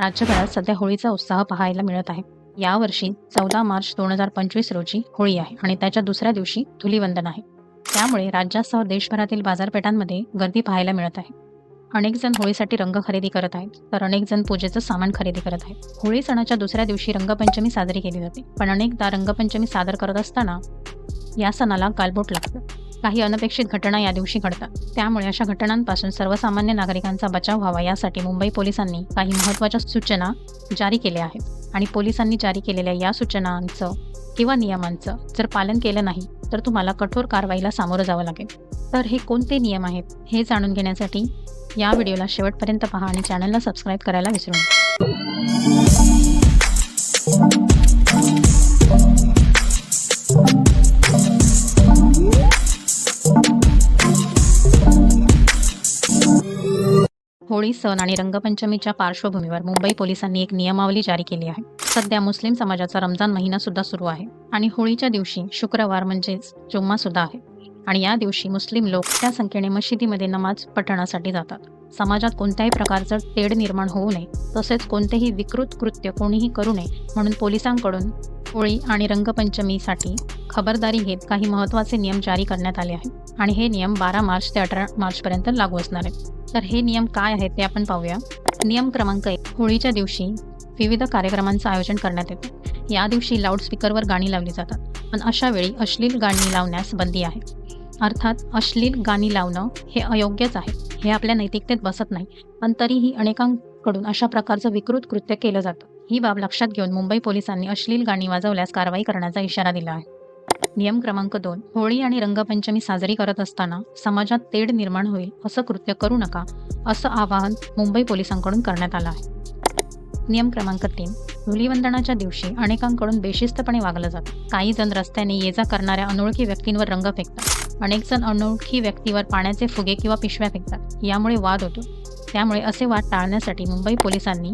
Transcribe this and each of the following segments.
राज्यभरात सध्या होळीचा उत्साह पाहायला मिळत आहे. यावर्षी चौदा मार्च दोन हजार पंचवीस रोजी होळी आहे आणि त्याच्या दुसऱ्या दिवशी धुलीवंदन आहे. त्यामुळे राज्यासह देशभरातील बाजारपेठांमध्ये गर्दी पाहायला मिळत आहे. अनेक जण होळीसाठी रंग खरेदी करत आहेत तर अनेक जण पूजेचं सामान खरेदी करत आहेत. होळी सणाच्या दुसऱ्या दिवशी रंगपंचमी साजरी केली जाते पण अनेकदा रंगपंचमी सादर करत असताना या सणाला गालबोट लागतं. काही अनपेक्षित घटना या दिवशी घडतात. त्यामुळे अशा घटनांपासून सर्वसामान्य नागरिकांचा बचाव व्हावा यासाठी मुंबई पोलिसांनी काही महत्त्वाच्या सूचना जारी केल्या आहेत. आणि पोलिसांनी जारी केलेल्या या सूचनांचं किंवा नियमांचं जर पालन केलं नाही तर तुम्हाला कठोर कारवाईला सामोरं जावं लागेल. तर हे कोणते नियम आहेत हे जाणून घेण्यासाठी या व्हिडिओला शेवटपर्यंत पहा आणि चॅनलला सबस्क्राईब करायला विसरू नका. होळी सण आणि रंगपंचमीच्या पार्श्वभूमीवर मुंबई पोलिसांनी एक नियमावली जारी केली आहे. सध्या मुस्लिम समाजाचा रमजान महिना सुद्धा सुरू आहे आणि होळीच्या दिवशी शुक्रवार म्हणजेच जुम्मा सुद्धा आहे. आणि या दिवशी मुस्लिम लोक त्या संख्येने मशिदीमध्ये नमाज पठणासाठी जातात. समाजात कोणत्याही प्रकारचं तेढ निर्माण होऊ नये तसेच कोणतेही विकृत कृत्य कोणीही करू नये म्हणून पोलिसांकडून होळी आणि रंगपंचमीसाठी खबरदारी घेत काही महत्त्वाचे नियम जारी करण्यात आले आहेत. आणि हे नियम बारा मार्च ते अठरा मार्चपर्यंत लागू असणार आहेत. तर हे नियम काय आहेत ते आपण पाहूया. नियम क्रमांक एक होळीच्या दिवशी विविध कार्यक्रमांचं आयोजन करण्यात येतं. या दिवशी लाऊडस्पीकरवर गाणी लावली जातात. पण अशा वेळी अश्लील गाणी लावण्यास बंदी आहे. अर्थात अश्लील गाणी लावणं हे अयोग्यच आहे. हे आपल्या नैतिकतेत बसत नाही. पण तरीही अनेकांकडून अशा प्रकारचं विकृत कृत्य केलं जातं. ही बाब लक्षात घेऊन मुंबई पोलिसांनी अश्लील गाणी वाजवल्यास कारवाई करण्याचा इशारा दिला आहे. नियम क्रमांक दोन. होळी आणि रंगपंचमी साजरी करत असताना समाजात तेढ निर्माण होईल असं कृत्य करू नका असं आवाहन मुंबई पोलिसांकडून करण्यात आलं आहे. नियम क्रमांक तीन. धुलीवंदनाच्या दिवशी अनेकांकडून बेशिस्तपणे वागलं जातं. काही जण रस्त्याने ये जा करणाऱ्या अनोळखी व्यक्तींवर रंग फेकतात. अनेक जण अनोळखी व्यक्तीवर पाण्याचे फुगे किंवा पिशव्या फेकतात. यामुळे वाद होतो. त्यामुळे असे वाद टाळण्यासाठी मुंबई पोलिसांनी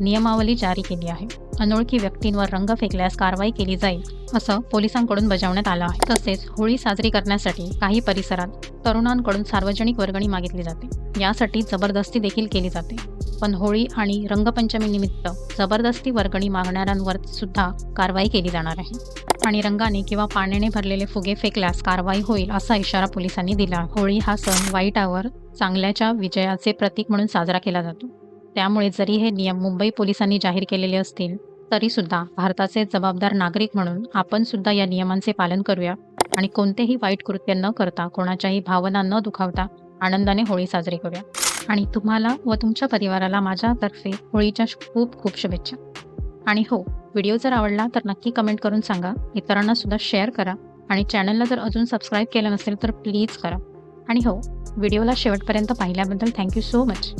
नियमावली जारी केली आहे. अनोळखी व्यक्तींवर रंग फेकल्यास कारवाई केली जाईल असं पोलिसांकडून बजावण्यात आलं आहे. तसेच होळी साजरी करण्यासाठी काही परिसरात तरुणांकडून सार्वजनिक वर्गणी मागितली जाते. यासाठी जबरदस्ती देखील केली जाते. पण होळी आणि रंगपंचमीनिमित्त जबरदस्ती वर्गणी मागणाऱ्यांवर सुद्धा कारवाई केली जाणार आहे. आणि रंगाने किंवा पाण्याने भरलेले फुगे फेकल्यास कारवाई होईल असा इशारा पोलिसांनी दिला. होळी हा सण वाईटावर चांगल्याच्या विजयाचे प्रतीक म्हणून साजरा केला जातो. त्यामुळे जरी हे नियम मुंबई पोलिसांनी जाहीर केलेले असतील तरी सुद्धा भारताचे जबाबदार नागरिक म्हणून आपण सुद्धा या नियमांचे पालन करूया आणि कोणतेही वाईट कृत्य न करता कोणाच्याही भावना न दुखावता आनंदाने होळी साजरी करूया. आणि तुम्हाला व तुमच्या परिवाराला माझ्यातर्फे होळीच्या खूप खूप शुभेच्छा. आणि हो व्हिडिओ जर आवडला तर नक्की कमेंट करून सांगा इतरांना सुद्धा शेअर करा आणि चॅनलला जर अजून सबस्क्राईब केलं नसेल तर प्लीज करा. आणि हो व्हिडिओला शेवटपर्यंत पाहिल्याबद्दल थँक्यू सो मच.